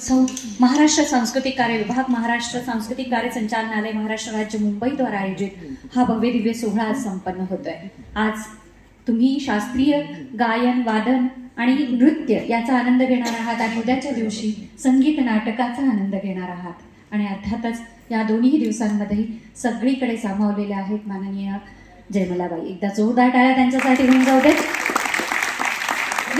उत्सव महाराष्ट्र सांस्कृतिक कार्य विभाग महाराष्ट्र सांस्कृतिक कार्य संचालनालय महाराष्ट्र राज्य मुंबईद्वारा आयोजित हा भव्य दिव्य सोहळा आज संपन्न होतोय. आज तुम्ही शास्त्रीय गायन वादन आणि नृत्य याचा आनंद घेणार आहात आणि उद्याच्या दिवशी संगीत नाटकाचा आनंद घेणार आहात. आणि अर्थातच या दोन्ही दिवसांमध्ये सगळीकडे सामावलेल्या आहेत माननीय जयमलाबाई. एकदा जोरदार टाळ्या त्यांच्यासाठी होऊन जाऊ देत.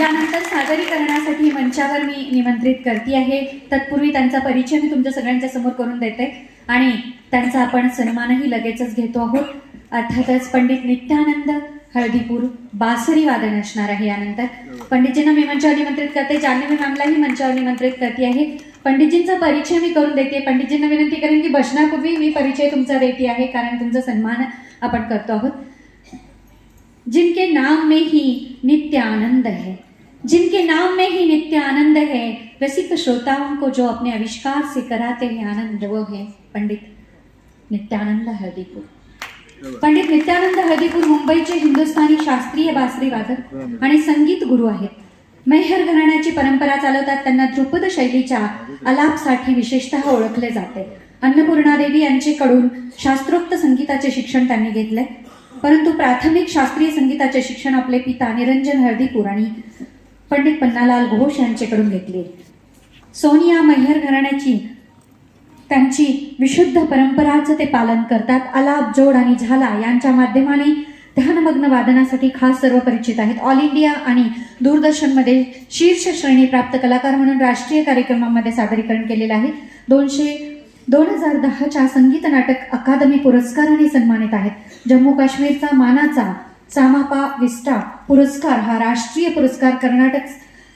त्यानंतर सादरीकरणासाठी मंचावर मी निमंत्रित करते आहे. तत्पूर्वी त्यांचा परिचय मी तुमच्या सगळ्यांच्या समोर करून देते. आणि त्यांचा आपण सन्मानही लगेचच घेतो आहोत. अर्थातच पंडित नित्यानंद हळदीपूर बासरी वादन असणार आहे यानंतर. पंडितजींना मी मंचावर निमंत्रित करते. जान्हवी मॅमलाही मंचावर निमंत्रित करते आहे. पंडितजींचा परिचय मी करून देते. पंडितजींना विनंती करेन की बसण्यापूर्वी मी परिचय तुमचा देते आहे कारण तुमचा सन्मान आपण करतो आहोत. जिनके नाम में ही नित्य आनंद है. जिनके नाम में ही नित्य आनंद है रसिक श्रोताओं को जो अपने आविष्कार से कराते हैं आनंद वो है पंडित नित्यानंद हळदीपूर पंडित नित्यानंद हळदीपूर मुंबईचे हिंदुस्थानी शास्त्रीय बासरी वादक आणि संगीत गुरु आहेत. मैहर घराण्याची परंपरा चालवतात त्यांना ध्रुपद शैलीच्या आलापसाठी विशेषतः ओळखले जाते. अन्नपूर्णा देवी यांचेकडून शास्त्रोक्त संगीताचे शिक्षण त्यांनी घेतले. परंतु प्राथमिक शास्त्रीय संगीताचे शिक्षण आपले पिता निरंजन हळदीपूर आणि पंडित पन्नालाल घोष यांच्याकडून घेतली. सोनिया मैहर घराण्याची त्यांची विशुद्ध परंपराचं ते पालन करतात. आलाप जोड आणि झाला यांच्या माध्यमाने ध्यानमग्न वादनासाठी खास सर्व परिचित आहेत. ऑल इंडिया आणि दूरदर्शनमध्ये शीर्ष श्रेणी प्राप्त कलाकार म्हणून राष्ट्रीय कार्यक्रमामध्ये सादरीकरण केलेलं आहे. दोनशे दोन हजार दहाच्या संगीत नाटक अकादमी पुरस्काराने सन्मानित आहेत. जम्मू काश्मीरचा मानाचा चामापा विस्टा पुरस्कार हा राष्ट्रीय पुरस्कार कर्नाटक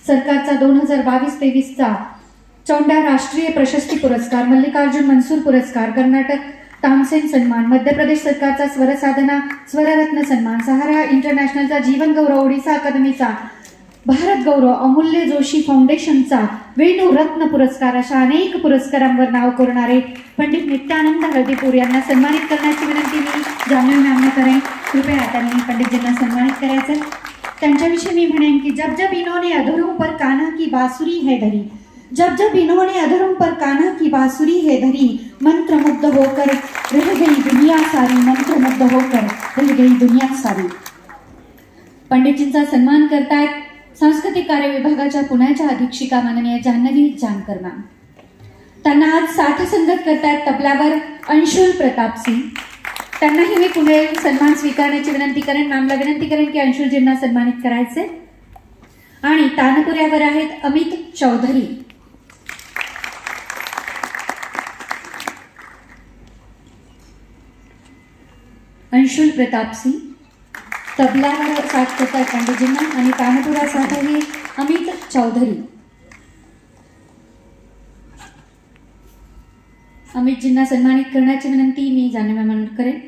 सरकारचा दोन हजार बावीस तेवीसचा चौंडा राष्ट्रीय प्रशस्ती पुरस्कार मल्लिकार्जुन मनसूर पुरस्कार कर्नाटक तामसेन सन्मान मध्य प्रदेश सरकारचा स्वरसाधना स्वररत्न सन्मान सहारा इंटरनॅशनलचा जीवन गौरव ओडिसा अकादमीचा भारत गौरव अमूल्य जोशी फाउंडेशनचा वेणू रत्न पुरस्कार अशा अनेक पुरस्कारांवर नाव कोरणारे पंडित नित्यानंद हळदीपूर यांना सन्मानित करण्याची विनंती मी जामीन मॅमने करेन. कृपया त्यांनी पंडितजींना सन्मानित करायचं. त्यांच्याविषयी मी म्हणेन की जब जब इन्होंने अधरों पर कान्हा की बासुरी है धरी जब जब इन्होंने अधरों पर कान्हा की बासुरी है धरी मंत्रमुग्ध होकर रह गई दुनिया सारी मंत्रमुग्ध होकर रह गई दुनिया सारी। पंडितजींचा सन्मान करतायत सांस्कृतिक कार्य विभागाच्या पुण्याच्या अधीक्षिका माननीय जान्हवी जानकर मॅम त्यांना आज साथसंगत करतायत तबल्यावर अंशुल प्रताप सिंग. त्यांनाही मी पुढे येऊन सन्मान स्वीकारण्याची विनंती करेन. मॅमला विनंती करेन की अंशुलजींना सन्मानित करायचे. आणि तानपुऱ्यावर आहेत अमित चौधरी. अंशुल प्रताप सिंग तबल्यावर साथ करतात पंडितजींना आणि तानपुरा साथ आहे अमित चौधरी. अमितजींना सन्मानित करण्याची विनंती मी जाणव्या म्हणून करेन.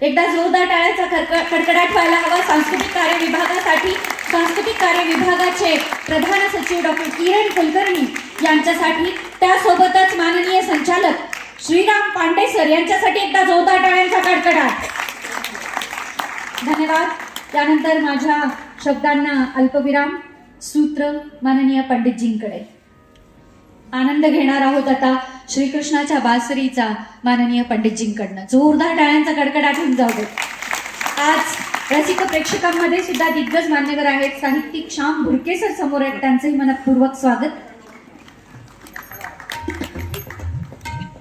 एकदा जोरदार टाळ्याचा खडक- कडकडाट व्हायला हवा. सांस्कृतिक कार्य विभागासाठी सांस्कृतिक कार्य विभागाचे प्रधान सचिव डॉक्टर किरण कुलकर्णी यांच्यासाठी त्यासोबतच माननीय संचालक श्रीराम पांडे सर यांच्यासाठी एकदा जोरदार टाळ्यांचा कडकडाट. धन्यवाद. त्यानंतर माझ्या शब्दांना अल्पविराम सूत्र माननीय पंडितजींकडे. आनंद घेणार आहोत आता श्रीकृष्णाच्या बासरीचा माननीय पंडितजींकडनं. जोरदार टाळ्यांचा कडकडाट होऊन जाऊ दे. आज रसिक प्रेक्षकांमध्ये सुद्धा दिग्गज मान्यवर आहेत. साहित्यिक श्याम भुरकेसर समोर आहेत. त्यांचंही मनपूर्वक स्वागत.